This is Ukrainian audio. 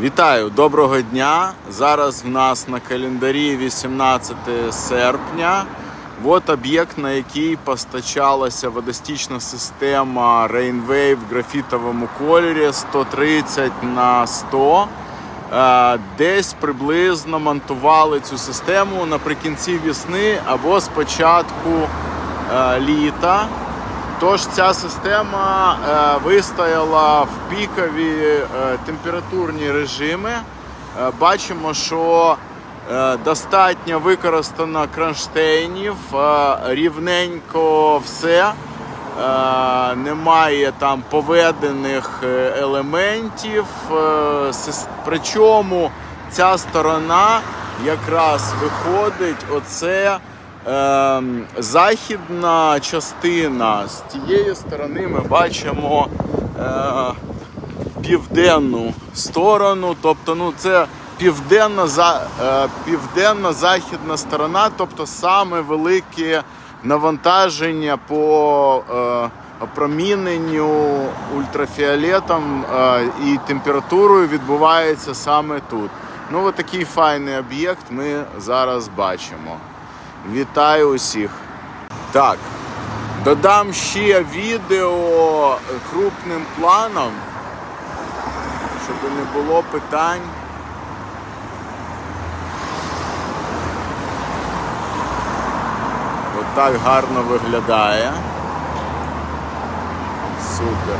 Вітаю, доброго дня. Зараз в нас на календарі 18 серпня. От об'єкт, на який постачалася водостічна система Rainwave в графітовому кольорі 130 на 100. Е, Десь приблизно монтували цю систему наприкінці весни або з початку е, літа. Тож ця система е, вистояла в пікові е, температурні режими. Е, бачимо, що достатньо використано кронштейнів, рівненько все. Немає там поведених елементів. Причому ця сторона якраз виходить оце ем, західна частина. З тієї сторони ми бачимо е, південну сторону, тобто ну, це південна, за, е, південно-західна сторона, тобто саме велике навантаження по е, опроміненню ультрафіолетом е, і температурою відбувається саме тут. Ну, от такий файний об'єкт ми зараз бачимо. Вітаю усіх! Так, додам ще відео крупним планом, щоб не було питань. От гарно виглядає. Супер.